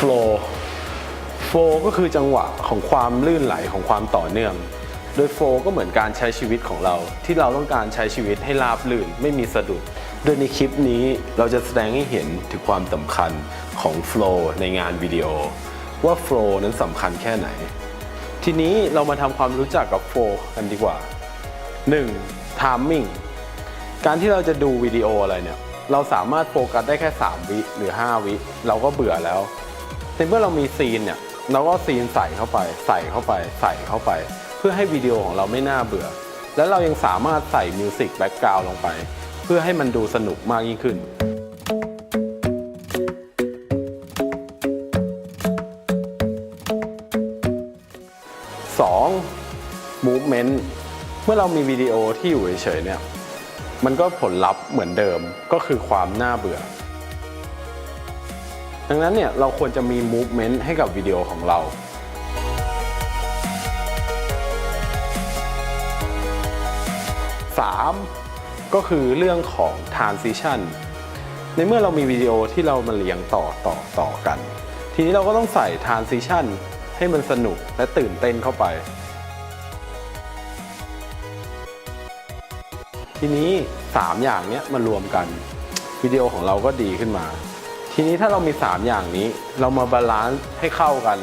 flow flow ก็คือจังหวะของความลื่นไหลของความต่อเนื่อง โดย flow ก็เหมือนการใช้ชีวิตของเรา ที่เราต้องการใช้ชีวิตให้ราบลื่นไม่มีสะดุด โดยในคลิปนี้เราจะแสดงให้เห็นถึงความสำคัญของ flow ในงานวิดีโอ ว่า flow นั้นสำคัญแค่ไหน ทีนี้เรามาทำความรู้จักกับ flow กันดีกว่า 1. timing การที่เราจะดูวิดีโออะไรเนี่ยเราสามารถโฟกัสได้แค่ 3 วิหรือ 5 วิ เราก็เบื่อแล้ว ในเมื่อเรามีซีนเนี่ยเราก็ซีนใส่เข้าไป ใส่เข้าไป ใส่เข้าไป เพื่อให้วิดีโอของเราไม่น่าเบื่อ แล้วเรายังสามารถใส่มิวสิกแบ็กกราวลงไป เพื่อให้มันดูสนุกมากยิ่งขึ้น 2. movement เมื่อเรามีวิดีโอที่อยู่เฉยๆเนี่ย มันก็ผลลัพธ์เหมือนเดิมก็คือความน่าเบื่อ ดังนั้นเนี่ยเราควรจะมี movement ให้กับวิดีโอของเรา 3. ก็คือเรื่องของ transition ในเมื่อเรามีวิดีโอที่เรามาเรียงต่อต่อต่อกัน ทีนี้เราก็ต้องใส่ transition ให้มันสนุกและตื่นเต้นเข้าไป ทีนี้ 3 อย่างเนี้ยมารวมกัน วิดีโอของเราก็ดีขึ้นมา ทีนี้ถ้าเรามี 3 อย่างนี้ เรามาบาลานซ์ให้เข้ากัน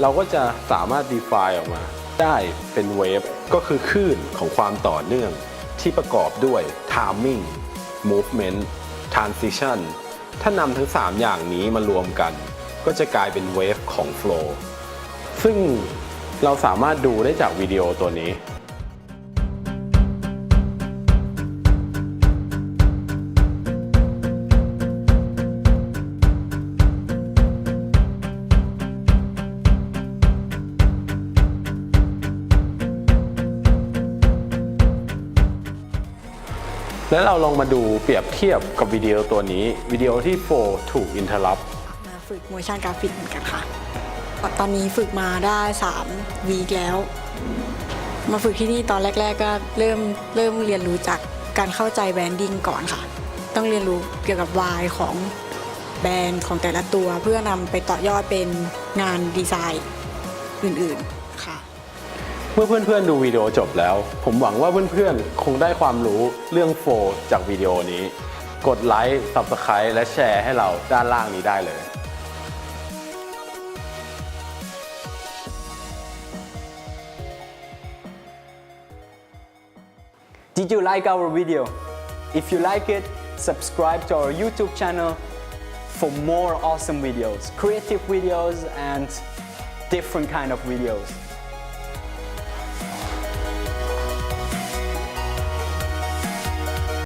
เราก็จะสามารถ define ออกมา ได้เป็นเวฟก็คือคลื่นของความต่อเนื่อง ที่ประกอบด้วย timing movement transition ถ้านำทั้ง 3 อย่างนี้มารวมกัน ก็จะกลายเป็นเวฟของ flow ซึ่งเราสามารถดูได้จากวิดีโอตัวนี้ แล้วเราลองมาดูเปรียบเทียบกับวิดีโอตัวนี้วิดีโอที่โฟถูกอินเทอร์รับมาฝึก motion graphic เหมือนกันค่ะ ตอนนี้ฝึกมาได้ 3 วีคแล้ว มาฝึกที่นี่ตอนแรก ๆ ก็เริ่มเริ่มเรียนรู้จากการเข้าใจแบรนดิ้งก่อนค่ะ ต้องเรียนรู้เกี่ยวกับวายของแบรนด์ของแต่ละตัว เพื่อนำไปต่อยอดเป็นงานดีไซน์อื่น ๆ เมื่อเพื่อนๆดูวิดีโอจบแล้ว ผมหวังว่าเพื่อนๆ คงได้ความรู้เรื่องโฟจากวิดีโอนี้ กดไลค์ Subscribe และแชร์ให้เราด้านล่างนี้ได้เลย Did you like our video? If you like it, subscribe to our YouTube channel for more awesome videos, creative videos and different kind of videos.